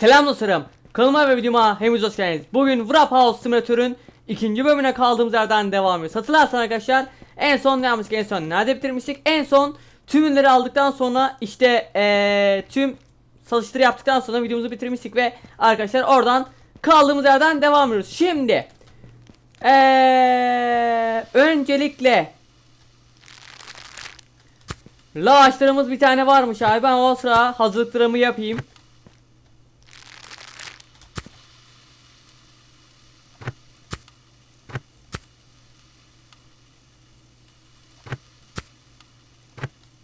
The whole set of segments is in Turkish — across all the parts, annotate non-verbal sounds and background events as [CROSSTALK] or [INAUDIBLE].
Selam dostlarım. Kanalıma ve videoma hepiniz hoş geldiniz. Bugün Wrap House Simulator'ın ikinci bölümüne kaldığımız yerden devam ediyoruz. Hatırlarsan arkadaşlar en son ne yapmıştık en son nerede bitirmiştik? En son tüm ürünleri aldıktan sonra işte eee tüm satışları yaptıktan sonra videomuzu bitirmiştik ve arkadaşlar oradan kaldığımız yerden devam ediyoruz. Şimdi eee öncelikle Lavaşlarımız bir tane varmış abi ben o sıra hazırlıklarımı yapayım.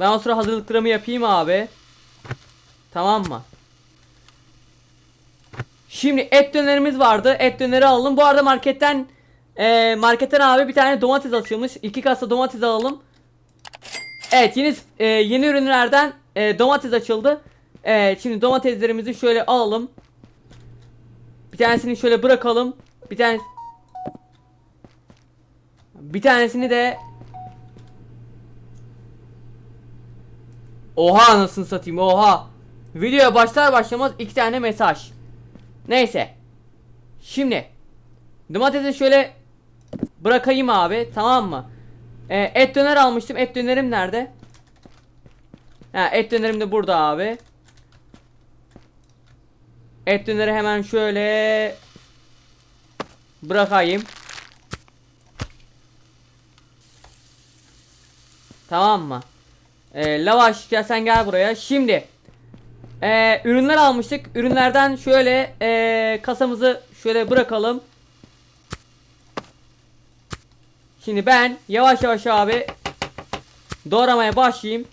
Ben o sıra hazırlıklarımı yapayım abi. Tamam mı? Şimdi et dönerimiz vardı. Et döneri alalım. Bu arada marketten eee marketten abi bir tane domates açılmış. İki kasa domates alalım. Evet yeni e, yeni ürünlerden e, domates açıldı. Evet şimdi domateslerimizi şöyle alalım. Bir tanesini şöyle bırakalım. Bir tane Bir tanesini de Oha anasını satayım oha. Videoya başlar başlamaz iki tane mesaj. Neyse. Şimdi domatesi şöyle bırakayım abi tamam mı? Ee, et döner almıştım. Et dönerim nerede? Ha, et dönerim de burada abi. Et döneri hemen şöyle bırakayım. Tamam mı? Ee, lavaş gel sen gel buraya. Şimdi ee, ürünler almıştık. Ürünlerden şöyle ee, kasamızı şöyle bırakalım. Şimdi ben yavaş yavaş abi doğramaya başlayayım.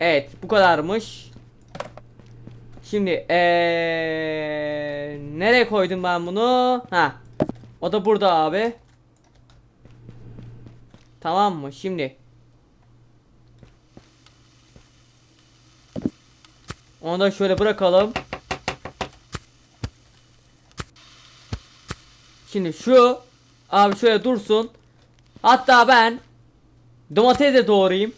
Evet bu kadarmış. Şimdi ee, nereye koydum ben bunu? Ha. O da burada abi. Tamam mı? Şimdi Onu da şöyle bırakalım. Şimdi şu abi şöyle dursun. Hatta ben domates de doğrayayım.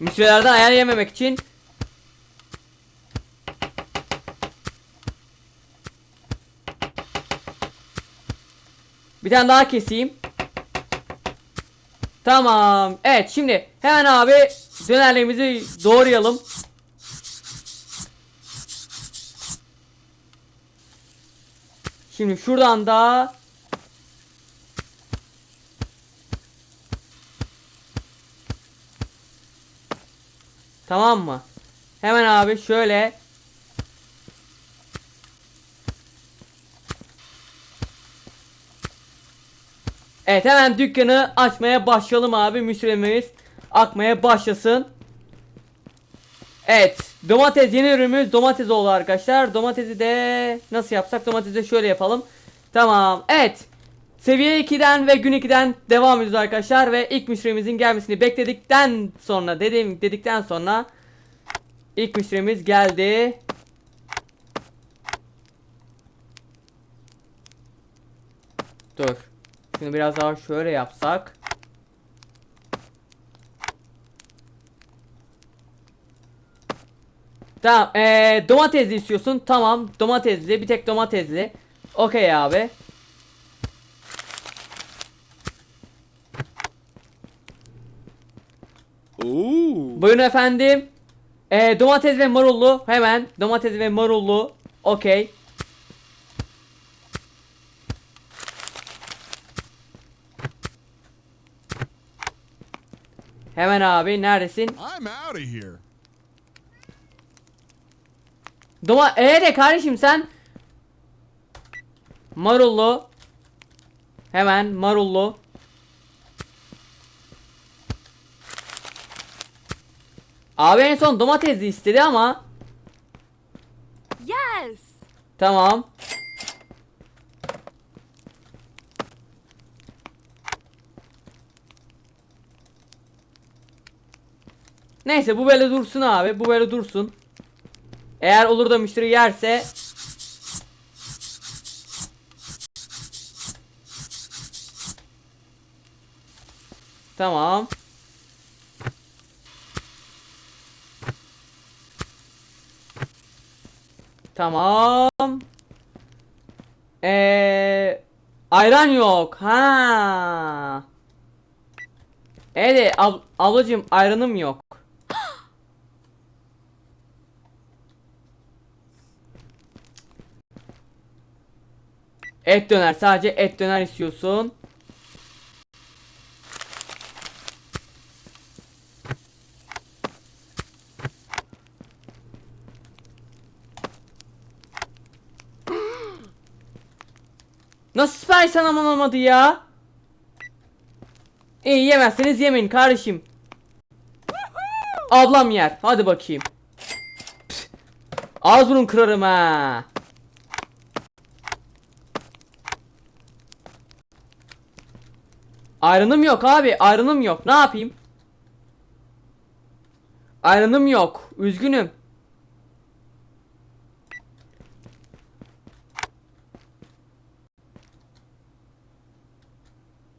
Müşterilerden ayar yememek için Bir tane daha keseyim. Tamam. Evet şimdi hemen abi dönerlerimizi doğrayalım. Şimdi şuradan da Tamam mı? Hemen abi şöyle Evet hemen dükkanı açmaya başlayalım abi müşterimiz akmaya başlasın. Evet domates yeni ürünümüz domates oldu arkadaşlar. Domatesi de nasıl yapsak domatesi de şöyle yapalım. Tamam evet. Seviye 2'den ve gün 2'den devam ediyoruz arkadaşlar ve ilk müşterimizin gelmesini bekledikten sonra dedim dedikten sonra ilk müşterimiz geldi. Dur. Şunu biraz daha şöyle yapsak. Tamam. Ee, domatesli istiyorsun. Tamam. Domatesli. Bir tek domatesli. Okey abi. Buyurun efendim. Ee, domates ve marullu. Hemen. Domates ve marullu. Okey. Hemen abi neredesin? Doma ee de kardeşim sen marullu hemen marullu Abi en son domatesli istedi ama Yes! tamam Neyse bu böyle dursun abi. Bu böyle dursun. Eğer olur da müşteri yerse Tamam. Tamam. Ee, ayran yok. Ha. Evet ab ablacığım ayranım yok. Et döner sadece et döner istiyorsun. Sipariş sana olmadı ya? İyi yemezseniz yemeyin kardeşim. Ablam yer. Hadi bakayım. Püh. Ağız burun kırarım ha. Ayrınım yok abi. Ayrınım yok. Ne yapayım? Ayrınım yok. Üzgünüm.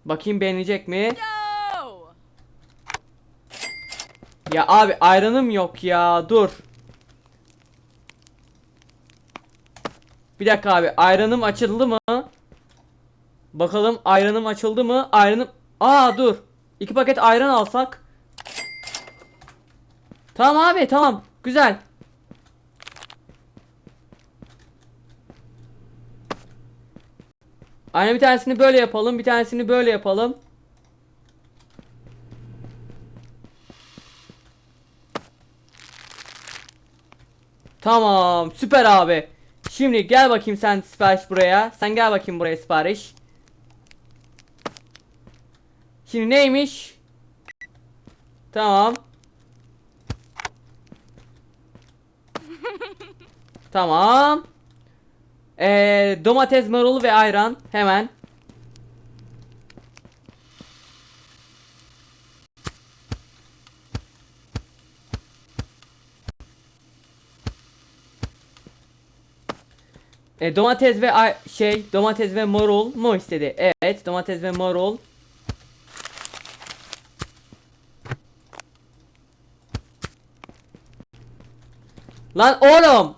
Bakayım beğenecek mi? Ya abi ayranım yok ya. Dur. Bir dakika abi. Ayranım açıldı mı? Bakalım ayranım açıldı mı? Ayranım... Aa dur. İki paket ayran alsak. Tamam abi tamam. Güzel. Aynen bir tanesini böyle yapalım. Bir tanesini böyle yapalım. Tamam süper abi. Şimdi gel bakayım sen sipariş buraya. Sen gel bakayım buraya sipariş. Şimdi neymiş? Tamam. [LAUGHS] tamam. Ee, domates, marul ve ayran. Hemen. E, domates ve ay- şey domates ve marul mu istedi? Evet domates ve marul. Lan oğlum.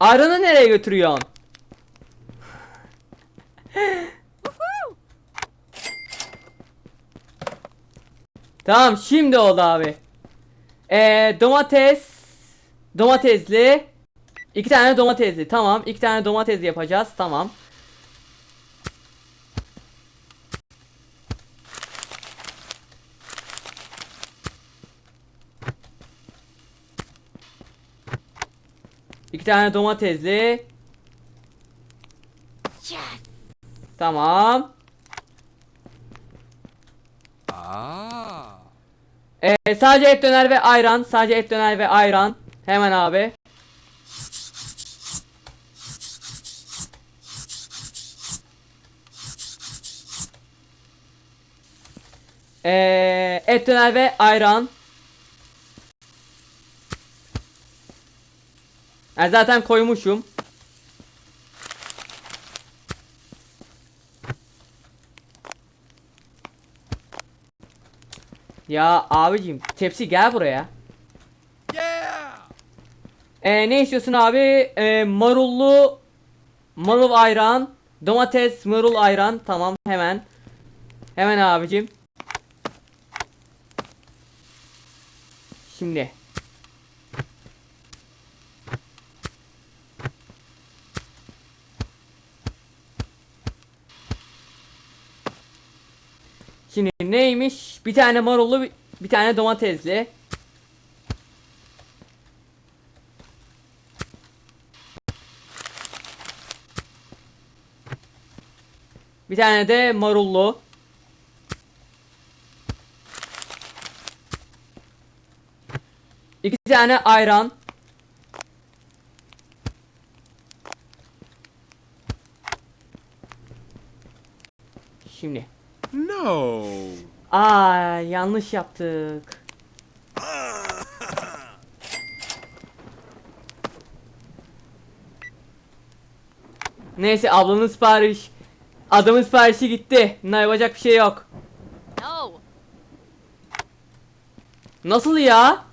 Arını nereye götürüyorsun? tamam şimdi oldu abi. Ee, domates domatesli iki tane domatesli tamam iki tane domatesli yapacağız tamam. İki tane domatesli tamam. Ee, sadece et döner ve ayran sadece et döner ve ayran hemen abi. Ee, et döner ve ayran. Ben zaten koymuşum. Ya abicim tepsi gel buraya. Yeah. Ee, ne istiyorsun abi? Ee, marullu marul ayran, domates marul ayran. Tamam hemen. Hemen abicim. Şimdi. Şimdi neymiş? Bir tane marullu, bir, tane domatesli. Bir tane de marullu. İki tane ayran. Şimdi. No. Aa yanlış yaptık. Neyse ablanın sipariş adamın siparişi gitti. Ne yapacak bir şey yok. No. Nasıl ya?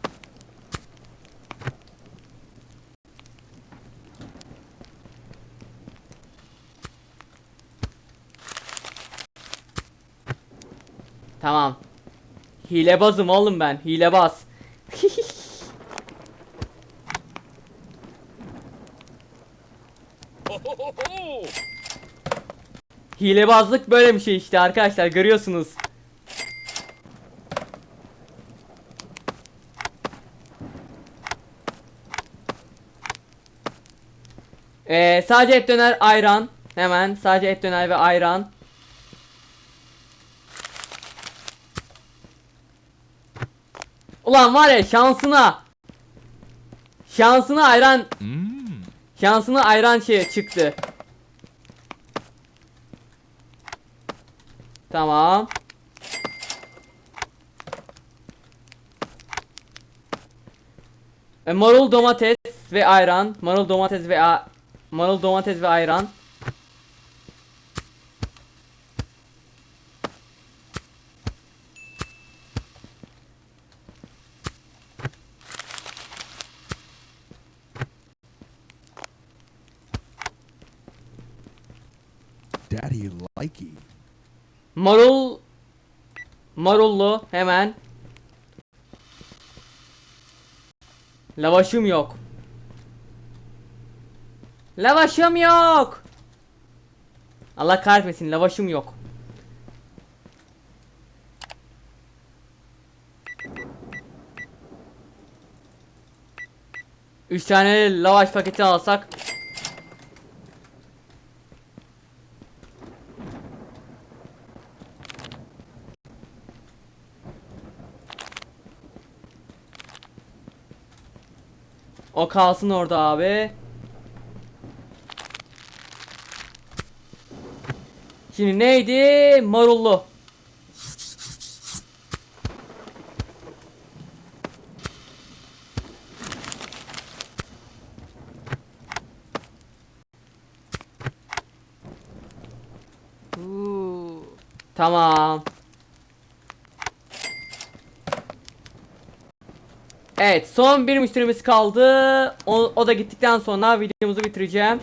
Tamam. Hilebazım oğlum ben. Hilebaz. [LAUGHS] Hilebazlık böyle bir şey işte arkadaşlar görüyorsunuz. Ee, sadece et döner ayran. Hemen sadece et döner ve ayran. Ulan var ya şansına. Şansına ayran. Şansına ayran şey çıktı. Tamam. E, marul domates ve ayran. Marul domates ve a marul domates ve ayran. Daddy likey. Marul Marullu hemen. Lavaşım yok. Lavaşım yok. Allah kahretmesin lavaşım yok. Üç tane lavaş paketi alsak O kalsın orada abi. Şimdi neydi? Marullu. Tamam. Evet son bir müşterimiz kaldı. O, o da gittikten sonra videomuzu bitireceğim.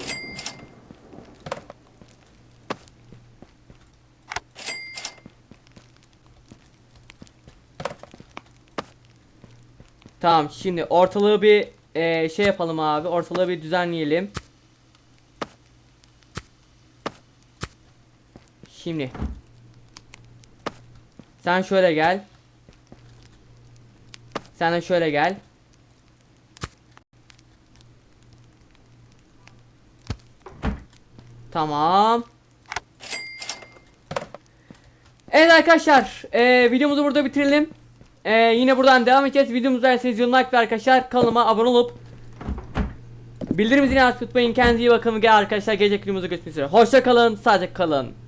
Tamam şimdi ortalığı bir eee, şey yapalım abi. Ortalığı bir düzenleyelim. Şimdi. Sen şöyle gel. Sen de şöyle gel. Tamam. Evet arkadaşlar, eee, videomuzu burada bitirelim. Eee, yine buradan devam edeceğiz. Videomuzu beğendiyseniz yorum like ve arkadaşlar kanalıma abone olup bildirim zilini açmayı unutmayın. Kendinize iyi bakın gel arkadaşlar gelecek videomuzda görüşmek üzere. Hoşça kalın, sağlıcakla kalın.